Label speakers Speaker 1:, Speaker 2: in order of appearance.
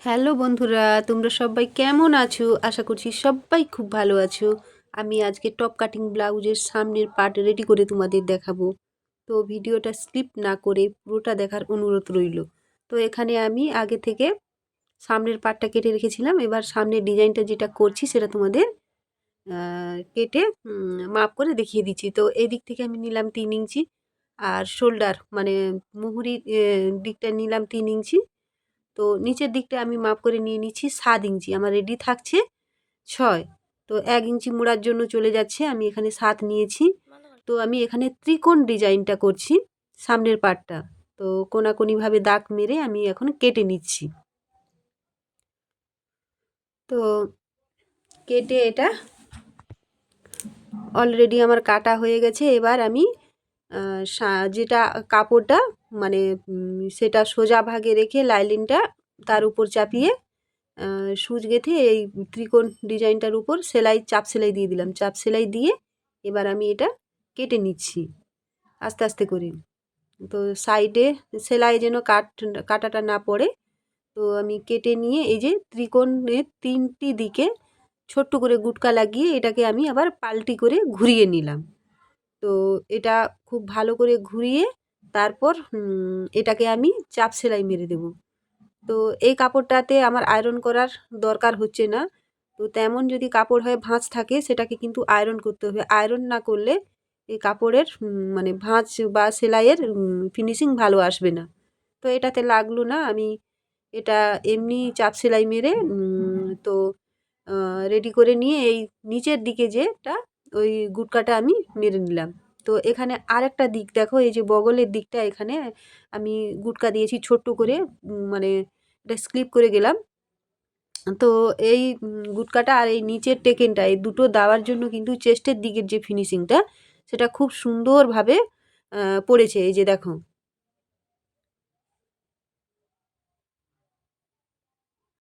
Speaker 1: Hello বন্ধুরা, তোমরা সবাই কেমন আছো? আশা করছি সবাই খুব ভালো আছো। আমি আজকে টপ কাটিং ব্লাউজের সামনের পার্ট রেডি করে তোমাদের দেখাবো। তো ভিডিওটা স্কিপ না করে পুরোটা দেখার অনুরোধ রইল। তো এখানে আমি আগে থেকে সামনের পার্টটা কেটে রেখেছিলাম। এবার সামনের ডিজাইনটা যেটা করছি সেটা তোমাদের কেটে মাপ করে দেখিয়ে দিচ্ছি। তো এদিক থেকে আমি নিলাম তিন ইঞ্চি আর শোল্ডার মানে মুহুরির দিকটা নিলাম তিন ইঞ্চি। তো নিচের দিকটা আমি মাপ করে নিয়ে নিচ্ছি সাত ইঞ্চি আমার রেডি থাকছে ছয়। তো এক ইঞ্চি মোড়ার জন্য চলে যাচ্ছে আমি এখানে সাত নিয়েছি। তো আমি এখানে ত্রিকোণ ডিজাইনটা করছি সামনের পার্টটা তো কোনাকুনিভাবে দাগ মেরে আমি এখন কেটে নিচ্ছি। তো কেটে এটা অলরেডি আমার কাটা হয়ে গেছে। এবার আমি যেটা কাপড়টা মানে সেটা সোজা ভাগে রেখে লাইলিনটা তার উপর চাপিয়ে সুচ গেঁথে এই ত্রিকোণ ডিজাইনটার উপর সেলাই, চাপ সেলাই দিয়ে দিলাম। চাপ সেলাই দিয়ে এবার আমি এটা কেটে নিচ্ছি আস্তে আস্তে করে। তো সাইডে সেলাই যেন কাট, কাটাটা না পড়ে, তো আমি কেটে নিয়ে এই যে ত্রিকোণের তিনটি দিকে ছোট্ট করে গুটকা লাগিয়ে এটাকে আমি আবার পাল্টি করে ঘুরিয়ে নিলাম। তো এটা খুব ভালো করে ঘুরিয়ে তারপর এটাকে আমি চাপ সেলাই মেরে দেব। তো এই কাপড়টাতে আমার আয়রন করার দরকার হচ্ছে না। তো তেমন যদি কাপড় হয় ভাঁজ থাকে, সেটাকে কিন্তু আয়রন করতে হবে। আয়রন না করলে এই কাপড়ের মানে ভাঁজ বা সেলাইয়ের ফিনিশিং ভালো আসবে না। তো এটাতে লাগল না, আমি এটা এমনি চাপ সেলাই মেরে তো রেডি করে নিয়ে এই নিচের দিকে যেটা, ওই গুটকাটা আমি মেরে নিলাম। তো এখানে আরেকটা দিক, দেখো এই যে বগলের দিকটা এখানে, আমি গুটকা দিয়েছি ছোট্ট করে মানে এটা স্লিপ করে গেলাম। তো এই গুটকাটা আর এই নিচের টেকেনটা, এই দুটো দেওয়ার জন্য কিন্তু চেস্টের দিকের যে ফিনিশিংটা সেটা খুব সুন্দরভাবে পড়েছে। এই যে দেখো।